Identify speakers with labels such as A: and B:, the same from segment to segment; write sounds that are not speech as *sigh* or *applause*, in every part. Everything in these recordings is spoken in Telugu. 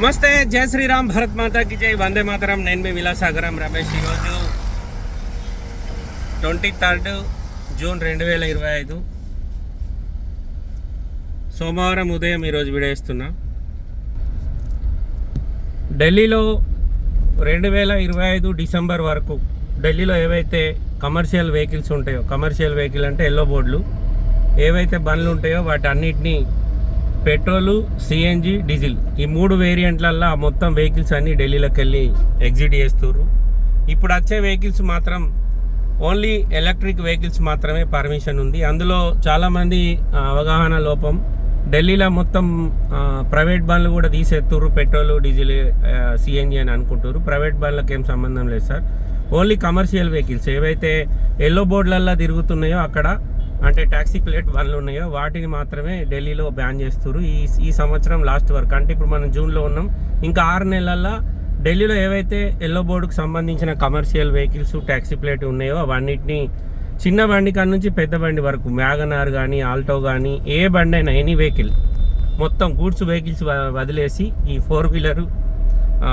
A: నమస్తే జయ శ్రీరామ్ భరత్ మాతాకి జై. వందే మాతరం. నేను మీ విలాసాగరం రమేష్ ఈరోజు ట్వంటీ థర్డ్ జూన్ రెండు వేల ఇరవై ఐదు. సోమవారం ఉదయం ఈరోజు విడేస్తున్నా. ఢిల్లీలో రెండు వేల ఇరవై ఐదు డిసెంబర్ వరకు ఢిల్లీలో ఏవైతే కమర్షియల్ వెహికల్స్ ఉంటాయో కమర్షియల్ వెహికల్ అంటే ఎల్లో బోర్డులు ఏవైతే బండ్లు ఉంటాయో వాటి అన్నిటినీ పెట్రోలు సిఎన్జి డీజిల్. ఈ మూడు వేరియంట్లల్లో మొత్తం వెహికల్స్ అన్నీ ఢిల్లీలోకి వెళ్ళి ఎగ్జిట్ చేస్తుర్రు. ఇప్పుడు వచ్చే వెహికల్స్ మాత్రం ఓన్లీ ఎలక్ట్రిక్ వెహికల్స్ మాత్రమే పర్మిషన్ ఉంది. అందులో చాలామంది అవగాహన లోపం. ఢిల్లీలో మొత్తం ప్రైవేట్ బండ్లు కూడా తీసేస్తుర్రు పెట్రోలు డీజిల్ సిఎన్జి అని అనుకుంటారు ప్రైవేట్ బండ్లకు ఏం సంబంధం లేదు సార్. ఓన్లీ కమర్షియల్ వెహికల్స్ ఏవైతే ఎల్లో బోర్డులల్లో తిరుగుతున్నాయో అక్కడ అంటే ట్యాక్సీ ప్లేట్ బండ్లు ఉన్నాయో వాటిని మాత్రమే ఢిల్లీలో బ్యాన్ చేస్తారు ఈ ఈ సంవత్సరం లాస్ట్ వరకు. అంటే ఇప్పుడు మనం జూన్లో ఉన్నాం. ఇంకా ఆరు నెలల్లో ఢిల్లీలో ఏవైతే ఎల్లో బోర్డుకు సంబంధించిన కమర్షియల్ వెహికల్స్ ట్యాక్సీ ప్లేట్ ఉన్నాయో అవన్నిటిని చిన్న బండి కాడ నుంచి పెద్ద బండి వరకు మ్యాగనార్ కానీ ఆల్టో కానీ ఏ బండి అయినా ఎనీ వెహికల్ మొత్తం గూడ్స్ వెహికల్స్ వదిలేసి ఈ ఫోర్ వీలరు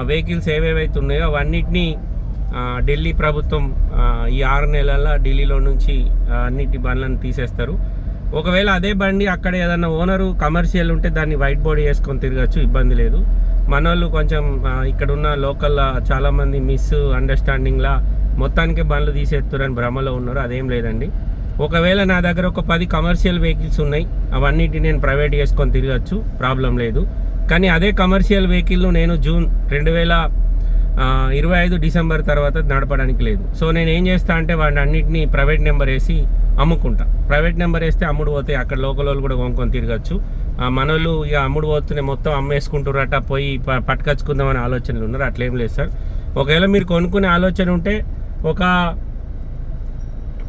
A: వెహికల్స్ ఏవేవైతే ఉన్నాయో అవన్నిటినీ ఢిల్లీ ప్రభుత్వం ఈ ఆరు నెలల ఢిల్లీలో నుంచి అన్నిటి బండ్లను తీసేస్తారు. ఒకవేళ అదే బండి అక్కడ ఏదైనా ఓనరు కమర్షియల్ ఉంటే దాన్ని వైట్ బాడీ వేసుకొని తిరగచ్చు ఇబ్బంది లేదు. మన వాళ్ళు కొంచెం ఇక్కడున్న ఇక్కడ ఉన్న లోకల్ చాలామంది మిస్ అండర్స్టాండింగ్లా మొత్తానికే బండ్లు తీసేస్తారని భ్రమలో ఉన్నారు. అదేం లేదండి. ఒకవేళ నా దగ్గర ఒక పది కమర్షియల్ వెహికల్స్ ఉన్నాయి అవన్నిటి నేను ప్రైవేట్ చేసుకొని తిరగచ్చు ప్రాబ్లం లేదు. కానీ అదే కమర్షియల్ వెహికల్ను నేను జూన్ రెండు వేల ఇరవై ఐదు డిసెంబర్ తర్వాత నడపడానికి లేదు. సో నేను ఏం చేస్తా అంటే వాడిని అన్నింటినీ ప్రైవేట్ నెంబర్ వేసి అమ్ముకుంటా. ప్రైవేట్ నెంబర్ వేస్తే అమ్ముడు పోతాయి అక్కడ లోకల్ వాళ్ళు కూడా కొనుక్కొని తిరగచ్చు. మనోళ్ళు ఇక అమ్ముడు పోతూనే మొత్తం అమ్మేసుకుంటారట పోయి ప- పట్టుకొచ్చుకుందామనే ఆలోచనలు ఉన్నారు. అట్లేం లేదు సార్. ఒకవేళ మీరు కొనుక్కునే ఆలోచన ఉంటే ఒక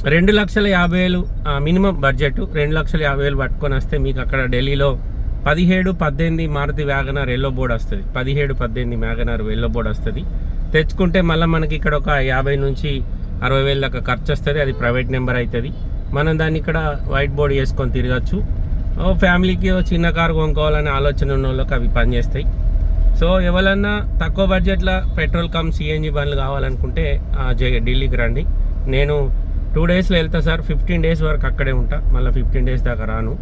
A: రెండు లక్షల యాభై వేలు మినిమం బడ్జెట్ రెండు లక్షల యాభై వేలు పట్టుకొని వస్తే మీకు అక్కడ ఢిల్లీలో పదిహేడు పద్దెనిమిది మారుతి వ్యాగనార్ ఎల్లో బోర్డ్ వస్తుంది. పదిహేడు పద్దెనిమిది వ్యాగనార్ ఎల్లో బోర్డ్ వస్తుంది. తెచ్చుకుంటే మళ్ళీ మనకి ఇక్కడ ఒక యాభై నుంచి అరవై వేల దాకా ఖర్చు వస్తుంది. అది ప్రైవేట్ నెంబర్ అవుతుంది మనం దాన్ని ఇక్కడ వైట్ బోర్డ్ వేసుకొని తిరగచ్చు. ఓ ఫ్యామిలీకి ఓ చిన్న కారు కొనుక్కోవాలనే ఆలోచన ఉన్న వాళ్ళకి అవి పనిచేస్తాయి. సో ఎవరన్నా తక్కువ బడ్జెట్లో పెట్రోల్ కమ్ సిఎన్జి బండ్లు కావాలనుకుంటే ఢిల్లీకి రండి. నేను టూ డేస్లో వెళ్తా సార్. ఫిఫ్టీన్ డేస్ వరకు అక్కడే ఉంటా. మళ్ళీ ఫిఫ్టీన్ డేస్ దాకా రాను.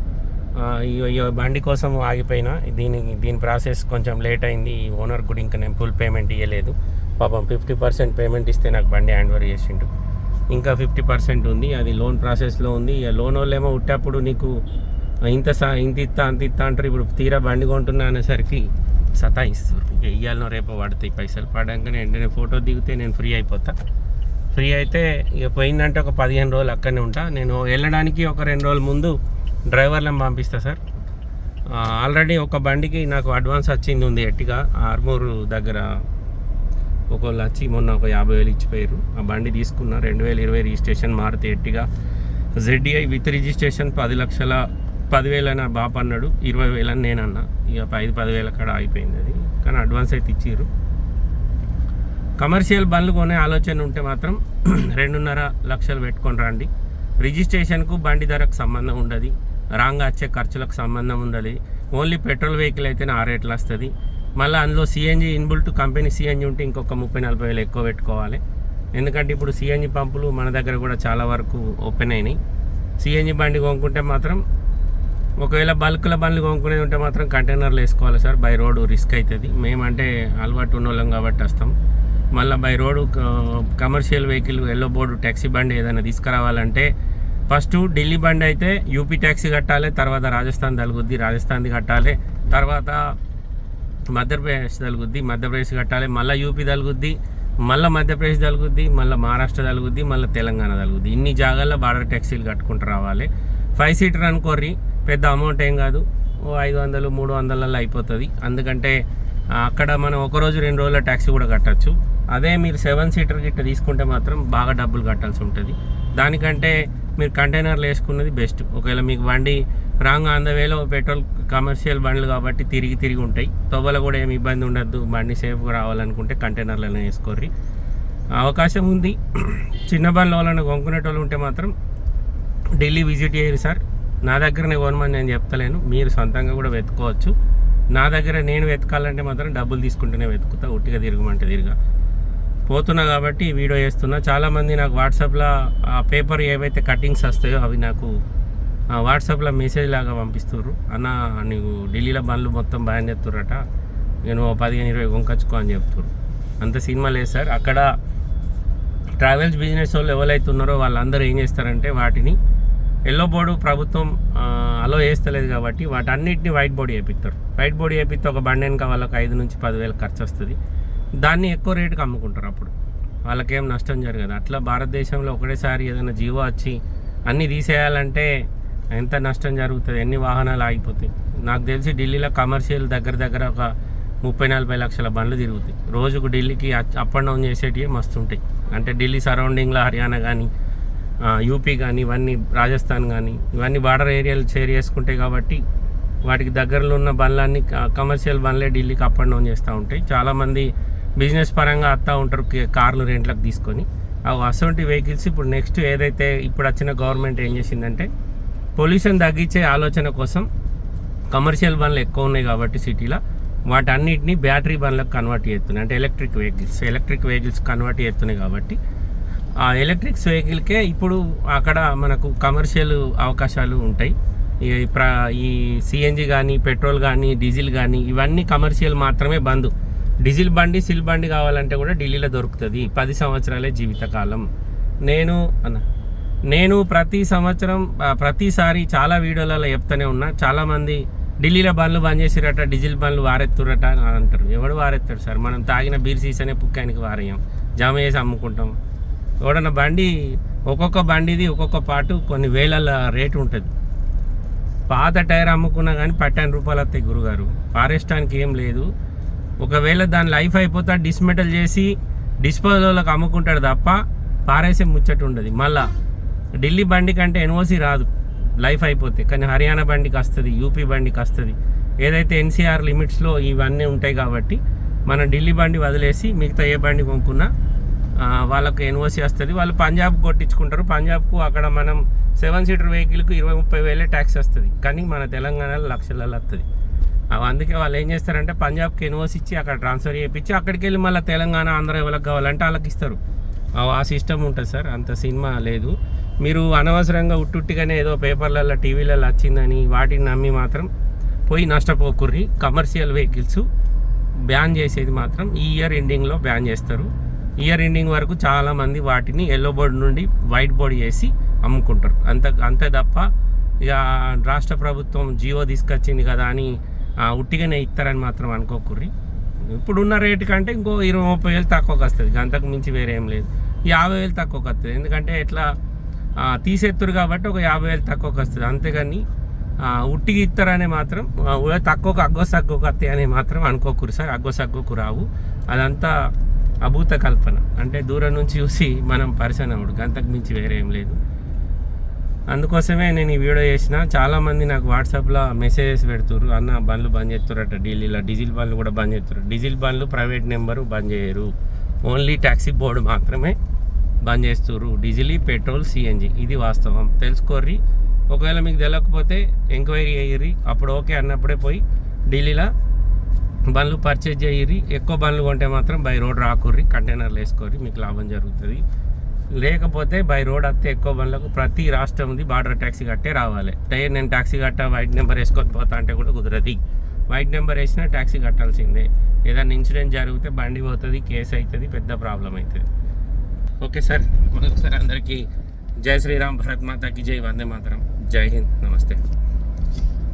A: బండి కోసం ఆగిపోయినా దీని దీని ప్రాసెస్ కొంచెం లేట్ అయింది. ఈ ఓనర్ కూడా ఇంకా నేను ఫుల్ పేమెంట్ ఇవ్వలేదు పాపం ఫిఫ్టీ పర్సెంట్ పేమెంట్ ఇస్తే నాకు బండి హ్యాండ్ ఓవర్ చేసిండు. ఇంకా ఫిఫ్టీ పర్సెంట్ ఉంది. అది లోన్ ప్రాసెస్లో ఉంది. ఇక లోన్ వాళ్ళు ఏమో ఉట్టేప్పుడు నీకు ఇంత సా ఇంత ఇత్తా అంత ఇస్తా అంటారు. ఇప్పుడు తీరా బండి కొంటున్నా అనేసరికి సతాయిస్తారు. ఇక ఇయ్యాలనో రేపో పడతాయి పైసలు. పడంగానే వెంటనే ఫోటో దిగితే నేను ఫ్రీ అయిపోతా. ఫ్రీ అయితే ఇక పోయిందంటే ఒక పదిహేను రోజులు అక్కడనే ఉంటా. నేను వెళ్ళడానికి ఒక రెండు రోజుల ముందు డ్రైవర్లను పంపిస్తా సార్. ఆల్రెడీ ఒక బండికి నాకు అడ్వాన్స్ వచ్చింది ఉంది ఎట్టిగా ఆర్మూరు దగ్గర. ఒకళ్ళు వచ్చి మొన్న ఒక యాభై వేలు ఇచ్చిపోయారు ఆ బండి తీసుకున్న రెండు వేల ఇరవై registration Maruti Ertiga ZDI with registration పది లక్షల పదివేలని బాప్ బాప అన్నాడు ఇరవై వేలు అని నేను అన్నా ఇక ఐదు పదివేల కాడ అయిపోయింది అది. కానీ అడ్వాన్స్ అయితే ఇచ్చిర్రు. కమర్షియల్ బండ్లు కొనే ఆలోచన ఉంటే మాత్రం *clears throat* రెండున్నర లక్షలు పెట్టుకొని రండి. రిజిస్ట్రేషన్కు బండి ధరకు సంబంధం ఉండదు. రాంగ్ వచ్చే ఖర్చులకు సంబంధం ఉండదు ఓన్లీ పెట్రోల్ వెహికల్ అయితేనే ఆ రేట్లు వస్తుంది. మళ్ళీ అందులో సిఎన్జి ఇన్బుల్ట్ కంపెనీ సిఎన్జి ఉంటే ఇంకొక ముప్పై నలభై వేలు ఎక్కువ పెట్టుకోవాలి. ఎందుకంటే ఇప్పుడు సిఎన్జి పంపులు మన దగ్గర కూడా చాలా వరకు ఓపెన్ అయినాయి. సిఎన్జి బండి కొనుక్కుంటే మాత్రం ఒకవేళ బల్క్ల బండ్లు కొనుక్కునేది ఉంటే మాత్రం కంటైనర్లు వేసుకోవాలి సార్. బై రోడ్ రిస్క్ అవుతుంది మేమంటే అలవాటు ఉన్న వాళ్ళం కాబట్టి వస్తాం. మళ్ళీ by road commercial vehicle yellow board taxi బండి ఏదైనా తీసుకురావాలంటే ఫస్ట్ ఢిల్లీ బండి అయితే యూపీ ట్యాక్సీ కట్టాలి తర్వాత రాజస్థాన్ తలుగుద్ది రాజస్థాన్ది కట్టాలి తర్వాత మధ్యప్రదేశ్ తలుగుద్ది మధ్యప్రదేశ్ కట్టాలి మళ్ళీ యూపీ తలుగుద్ది మళ్ళీ మధ్యప్రదేశ్ తలుగుద్ది మళ్ళీ మహారాష్ట్ర తలుగుద్ది మళ్ళీ తెలంగాణ తలుగుద్ది. ఇన్ని జాగాల్లో బార్డర్ ట్యాక్సీలు కట్టుకుంటూ రావాలి. ఫైవ్ సీటర్ అనుకోర్రి పెద్ద అమౌంట్ ఏం కాదు. ఓ ఐదు వందలు మూడు వందలలో అయిపోతుంది. అందుకంటే అక్కడ మనం ఒక రోజు రెండు రోజుల ట్యాక్సీ కూడా కట్టచ్చు. అదే మీరు సెవెన్ సీటర్ గిట్ట తీసుకుంటే మాత్రం బాగా డబ్బులు కట్టాల్సి ఉంటుంది. దానికంటే మీరు కంటైనర్లు వేసుకున్నది బెస్ట్ ఒకవేళ మీకు బండి రాంగ్ ఆన్ ద వేలో పెట్రోల్ కమర్షియల్ బండ్లు కాబట్టి తిరిగి తిరిగి ఉంటాయి. తొవ్వలో కూడా ఏమి ఇబ్బంది ఉండద్దు. బండి సేఫ్గా రావాలనుకుంటే కంటైనర్లను వేసుకోర్రి. అవకాశం ఉంది. చిన్న బండ్ల వాళ్ళని కొనుక్కునేటోళ్ళు ఉంటే మాత్రం ఢిల్లీ విజిట్ చేయరు సార్. నా దగ్గరనే కొనమని నేను చెప్తలేను. మీరు సొంతంగా కూడా వెతుకోవచ్చు నా దగ్గర నేను వెతకాలంటే మాత్రం డబ్బులు తీసుకుంటేనే వెతుకుతా. ఉట్టిగా తిరగమంటే తిరగా. పోతున్నా కాబట్టి వీడియో చేస్తున్నా. చాలామంది నాకు వాట్సాప్లో ఆ పేపర్ ఏవైతే కటింగ్స్ వస్తాయో అవి నాకు వాట్సాప్లో మెసేజ్ లాగా పంపిస్తుర్రు. అన్న నీకు ఢిల్లీలో బండ్లు మొత్తం బ్యాన్ చేస్తుర్రట. నేను ఓ పదిహేను ఇరవై కొనుకొచ్చుకో అని చెప్తుర్రు. అంత సినిమా లేదు సార్. అక్కడ ట్రావెల్స్ బిజినెస్ వాళ్ళు ఎవరైతే ఉన్నారో వాళ్ళందరూ ఏం చేస్తారంటే వాటిని ఎల్లో బోర్డు ప్రభుత్వం అలో చేస్తలేదు కాబట్టి వాటన్నిటిని వైట్ బోర్డు వేపిస్తారు వైట్ బోర్డు వేపిస్తే ఒక బండి వెనక వాళ్ళకి ఐదు నుంచి పదివేలు ఖర్చు వస్తుంది దాన్ని ఎక్కువ రేటుకి అమ్ముకుంటారు అప్పుడు. వాళ్ళకేం నష్టం జరగదు. అట్లా భారతదేశంలో ఒకటేసారి ఏదైనా జీవో వచ్చి అన్నీ తీసేయాలంటే ఎంత నష్టం జరుగుతుంది? ఎన్ని వాహనాలు ఆగిపోతాయి? నాకు తెలిసి ఢిల్లీలో కమర్షియల్ దగ్గర దగ్గర ఒక ముప్పై నలభై లక్షల బండ్లు తిరుగుతాయి. రోజుకు ఢిల్లీకి అప్ అండ్ డౌన్ చేసేటివి మస్తు ఉంటాయి అంటే ఢిల్లీ సరౌండింగ్లో హర్యానా కానీ యూపీ కానీ ఇవన్నీ రాజస్థాన్ కానీ ఇవన్నీ బార్డర్ ఏరియాలు షేర్ చేసుకుంటాయి కాబట్టి వాటికి దగ్గరలో ఉన్న బండ్లన్నీ క- కమర్షియల్ బండ్లే ఢిల్లీకి అప్ అండ్ డౌన్ చేస్తూ ఉంటాయి. చాలామంది బిజినెస్ పరంగా వస్తూ ఉంటారు కార్లు రెంట్లకు తీసుకొని. అటువంటి అసొంటి వెహికల్స్ ఇప్పుడు నెక్స్ట్ ఏదైతే ఇప్పుడు వచ్చిన గవర్నమెంట్ ఏం చేసిందంటే పొల్యూషన్ తగ్గించే ఆలోచన కోసం కమర్షియల్ బండ్లు ఎక్కువ ఉన్నాయి కాబట్టి సిటీలో. వాటన్నిటిని బ్యాటరీ బండ్లకు కన్వర్ట్ చేస్తున్నాయి. అంటే electric vehicles electric vehicles convert చేస్తున్నాయి కాబట్టి. ఆ ఎలక్ట్రిక్స్ వెహికల్కే ఇప్పుడు అక్కడ మనకు కమర్షియల్ అవకాశాలు ఉంటాయి. ఈ ప్ర ఈ సిఎన్జి కానీ పెట్రోల్ కానీ డీజిల్ కానీ ఇవన్నీ కమర్షియల్ మాత్రమే బంద్. డీజిల్ బండి సిల్ బండి కావాలంటే కూడా ఢిల్లీలో దొరుకుతుంది. పది సంవత్సరాలే జీవితకాలం. నేను అన్న నేను ప్రతి సంవత్సరం ప్రతిసారి చాలా వీడియోలలో చెప్తూనే ఉన్నా. చాలామంది ఢిల్లీలో బండ్లు బంద్ చేసిరట డీజిల్ బండ్లు వారెత్తురట అని అంటారు. ఎవడు వారెత్తాడు సార్? మనం తాగిన బీర్ సీసనే పుక్కానికి వారేయం జమ చేసి అమ్ముకుంటాం. ఎవడన్నా బండి ఒక్కొక్క బండిది ఒక్కొక్క పాటు కొన్ని వేల రేటు ఉంటుంది. పాత టైర్ అమ్ముకున్నా కానీ పట్టెని రూపాయలు వస్తాయి గురుగారు. పారేయడానికి ఏం లేదు. ఒకవేళ దాని లైఫ్ అయిపోతే డిస్మెటల్ చేసి డిస్పోజల్లోకి అమ్ముకుంటాడు తప్ప పారేసే ముచ్చట ఉండదు. మళ్ళా ఢిల్లీ బండి కంటే ఎన్ఓసి రాదు. లైఫ్ అయిపోతే. కానీ హర్యానా బండికి వస్తుంది యూపీ బండికి వస్తుంది. ఏదైతే ఎన్సీఆర్ లిమిట్స్లో ఇవన్నీ ఉంటాయి కాబట్టి మన ఢిల్లీ బండి వదిలేసి మిగతా ఏ బండి కొనుక్కున్నా వాళ్ళకు ఎన్ఓసి వస్తుంది. వాళ్ళు పంజాబ్ కొట్టించుకుంటారు. పంజాబ్కు అక్కడ మనం సెవెన్ సీటర్ వెహికల్కి ఇరవై ముప్పై వేలే ట్యాక్స్ వస్తుంది. కానీ మన తెలంగాణలో లక్షలలో వస్తుంది అందుకే వాళ్ళు ఏం చేస్తారంటే పంజాబ్కి ఎన్ఓసి ఇచ్చి అక్కడ ట్రాన్స్ఫర్ చేయించి అక్కడికి వెళ్ళి మళ్ళీ తెలంగాణ ఆంధ్ర ఎవరికి కావాలంటే వాళ్ళకి ఇస్తారు. ఆ- సిస్టమ్ ఉంటుంది సార్ అంత సినిమా లేదు. మీరు అనవసరంగా ఉట్టుట్టిగానే ఏదో పేపర్లలో టీవీలలో వచ్చిందని వాటిని నమ్మి మాత్రం పోయి నష్టపోకుర్రి. కమర్షియల్ వెహికల్స్ బ్యాన్ చేసేది మాత్రం ఈ ఇయర్ ఎండింగ్లో బ్యాన్ చేస్తారు. ఇయర్ ఎండింగ్ వరకు చాలామంది వాటిని ఎల్లో బోర్డ్ నుండి వైట్ బోర్డ్ చేసి అమ్ముకుంటారు. అంత అంతే తప్ప ఇక రాష్ట్ర ప్రభుత్వం జియో తీసుకొచ్చింది కదా అని ఉట్టిగానే ఇస్తారని మాత్రం అనుకోకుర్రి. ఇప్పుడున్న రేటు కంటే ఇంకో ఇరవై ముప్పై వేలు తక్కువకి వస్తుంది అంతకు మించి వేరే ఏం లేదు. యాభై వేలు తక్కువకి వస్తుంది ఎందుకంటే ఎట్లా తీసేత్తురు కాబట్టి ఒక యాభై వేలు తక్కువకి వస్తుంది అంతేగాని ఉట్టికి ఇస్తారనే మాత్రం తక్కువకు అగ్గో సగ్గుకు వస్తాయి అని మాత్రం అనుకోకూరు సార్. అగ్గో సగ్గుకు రావు. అదంతా అభూత కల్పన. అంటే దూరం నుంచి చూసి మనం పరిచయం అవ్వడు. అంతకు మించి వేరే ఏం లేదు. అందుకోసమే నేను ఈ వీడియో చేసిన. చాలామంది నాకు వాట్సాప్లో మెసేజెస్ పెడుతుర్రు. అన్న బండ్లు బంద్ చేస్తారట ఢిల్లీలో డీజిల్ బండ్లు కూడా బంద్ చేస్తారు డీజిల్ బండ్లు ప్రైవేట్ నెంబరు బంద్ చేయరు. ఓన్లీ ట్యాక్సీ బోర్డు మాత్రమే బంద్ చేస్తుర్రు. డీజిల్ పెట్రోల్ సిఎన్జి ఇది వాస్తవం. తెలుసుకోర్రి. ఒకవేళ మీకు తెలియకపోతే ఎంక్వైరీ అయ్యిర్రి అప్పుడు ఓకే అన్నప్పుడే పోయి ఢిల్లీలో బండ్లు పర్చేజ్ చేయరి ఎక్కువ బండ్లు కొంటే మాత్రం బై రోడ్ రాకుర్రి. కంటైనర్లు వేసుకోర్రి. మీకు లాభం జరుగుతుంది. లేకపోతే బై రోడ్ వస్తే ఎక్కువ బండ్లకు ప్రతి రాష్ట్రం ఉంది బార్డర్ ట్యాక్సీ కట్టే రావాలి. టైర్ నేను ట్యాక్సీ కట్ట వైట్ నెంబర్ వేసుకొని పోతా అంటే కూడా కుదరది. వైట్ నెంబర్ వేసినా ట్యాక్సీ కట్టాల్సిందే. ఏదైనా ఇన్సిడెంట్ జరిగితే బండి పోతుంది కేసు అవుతుంది పెద్ద ప్రాబ్లం అవుతుంది ఓకే సార్ మరొకసారి అందరికీ జై శ్రీరామ్ భరత్ మాతాకి జై వందే మాతరం. జై హింద్ నమస్తే.